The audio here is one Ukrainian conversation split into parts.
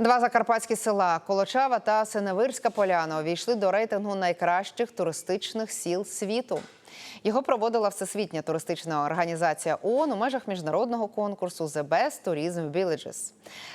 Два закарпатські села Колочава та Синевирська Поляна увійшли до рейтингу найкращих туристичних сіл світу. Його проводила Всесвітня туристична організація ООН у межах міжнародного конкурсу The Best Tourism Villages.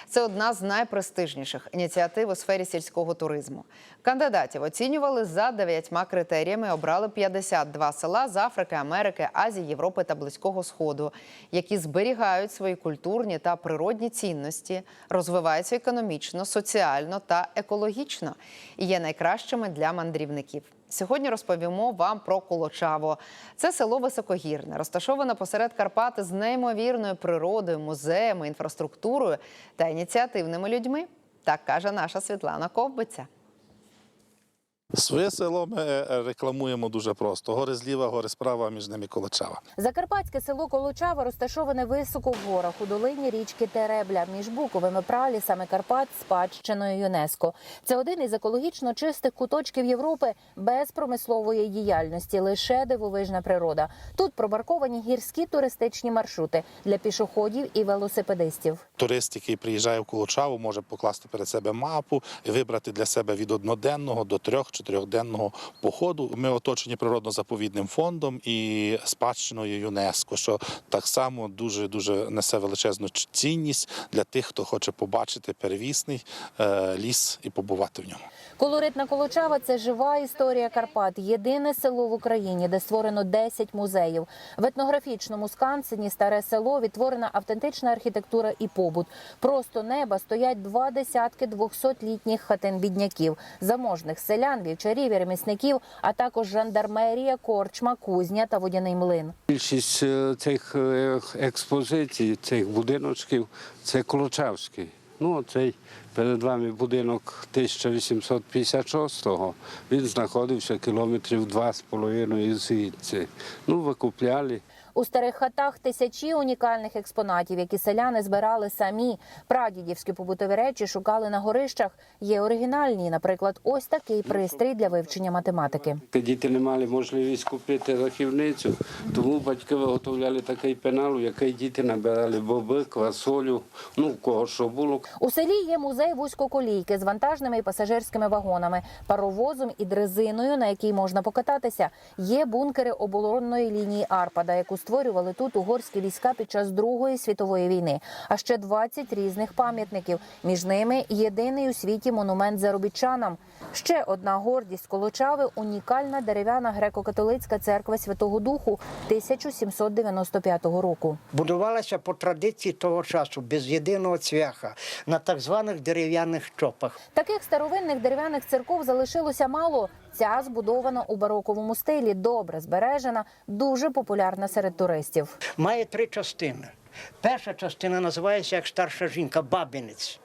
Це одна з найпрестижніших ініціатив у сфері сільського туризму. Кандидатів оцінювали за дев'ятьма критеріями. Обрали 52 села з Африки, Америки, Азії, Європи та Близького Сходу, які зберігають свої культурні та природні цінності, розвиваються економічно, соціально та екологічно і є найкращими для мандрівників. Сьогодні розповімо вам про Колочаво. Це село високогірне, розташоване посеред Карпати з неймовірною природою, музеями, інфраструктурою та ініціативними людьми. Так каже наша Світлана Ковбиця. Своє село ми е, рекламуємо дуже просто: гори зліва, гори справа, між ними Колочава. Закарпатське село Колочава розташоване високо в горах у долині річки Теребля між буковими пралісами Карпат спадщиною ЮНЕСКо. Це один із екологічно чистих куточків Європи без промислової діяльності, лише дивовижна природа. Тут пробарковані гірські туристичні маршрути для пішоходів і велосипедистів. Турист, який приїжджає в Колочаву, може покласти перед себе мапу і вибрати для себе від одноденного до трьох чотирьохденного походу. Ми оточені природно-заповідним фондом і спадщиною ЮНЕСКО, що так само дуже дуже несе величезну цінність для тих, хто хоче побачити первісний е, ліс і побувати в ньому. Колоритна Колочава це жива історія Карпат. Єдине село в Україні, де створено 10 музеїв. В етнографічному скансені старе село відтворена автентична архітектура і побут. Просто неба стоять два десятки двохсотлітніх хатин бідняків, заможних селян, вівчарів і ремісників, а також жандармерія, корчма, кузня та водяний млин. Більшість е, цих е, експозицій, цих будиночків це Колочавський. Ну, цей перед вами будинок 1856-го. Він знаходився кілометрів два з половиною звідси. Ну, викупляли. У старих хатах тисячі унікальних експонатів, які селяни збирали самі. Прадідівські побутові речі шукали на горищах. Є оригінальні, наприклад, ось такий пристрій для вивчення математики. Діти не мали можливість купити рахівницю, тому батьки виготовляли такий пенал, у який діти набирали боби, квасолю, ну, в кого що було. У селі є музей вузькоколійки з вантажними і пасажирськими вагонами, паровозом і дрезиною, на якій можна покататися. Є бункери оборонної лінії Арпада, яку створювали тут угорські війська під час Другої світової війни. А ще 20 різних пам'ятників. Між ними єдиний у світі монумент заробітчанам. Ще одна гордість Колочави – унікальна дерев'яна греко-католицька церква Святого Духу 1795 року. будувалася по традиції того часу без єдиного цвяха на так званих дерев'яних чопах. Таких старовинних дерев'яних церков залишилося мало. Ця збудована у бароковому стилі, добре збережена, дуже популярна серед туристів. Має три частини. Перша частина називається як старша жінка бабинець.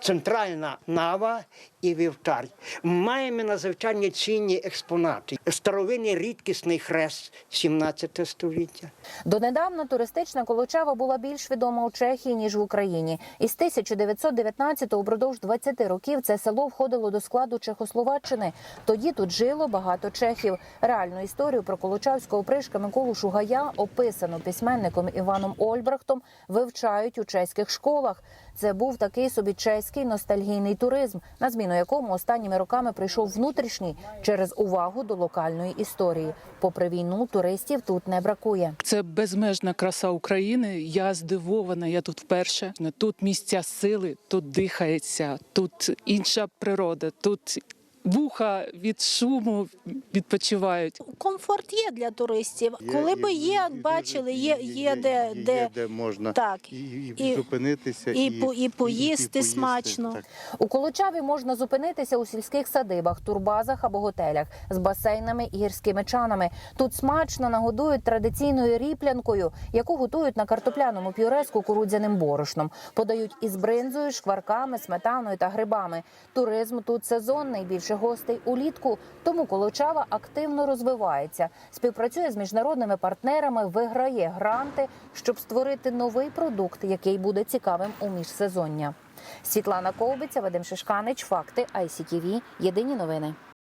Центральна нава і вівтар. Маємо надзвичайно цінні експонати. Старовинний рідкісний хрест 17 століття. Донедавна туристична Колочава була більш відома у Чехії ніж в Україні. Із 1919-го упродовж 20 років це село входило до складу Чехословаччини. Тоді тут жило багато чехів. Реальну історію про колочавського пришка Миколу Шугая, описану письменником Іваном Ольбрахтом, вивчають у чеських школах. Це був такий собі чеський ностальгійний туризм, на зміну якому останніми роками прийшов внутрішній через увагу до локальної історії. Попри війну, туристів тут не бракує. Це безмежна краса України. Я здивована. Я тут вперше. Тут місця сили, тут дихається, тут інша природа, тут вуха від шуму відпочивають. комфорт є для туристів. Коли би є, бачили, є, є де, де, де можна так, і, і, і- зупинитися, і по- і поїсти смачно. Так. У Колочаві можна зупинитися у сільських садибах, турбазах або готелях з басейнами і гірськими чанами. Тут смачно нагодують традиційною ріплянкою, яку готують на картопляному пюре з кукурудзяним борошном. Подають із бринзою, шкварками, сметаною та грибами. Туризм тут сезонний, більше гостей улітку. Тому Колочава активно розвивається, співпрацює з міжнародними партнерами, виграє гранти, щоб створити новий продукт, який буде цікавим у міжсезоння. Світлана Ковбиця, Вадим Шишканич, факти ICTV. Єдині новини.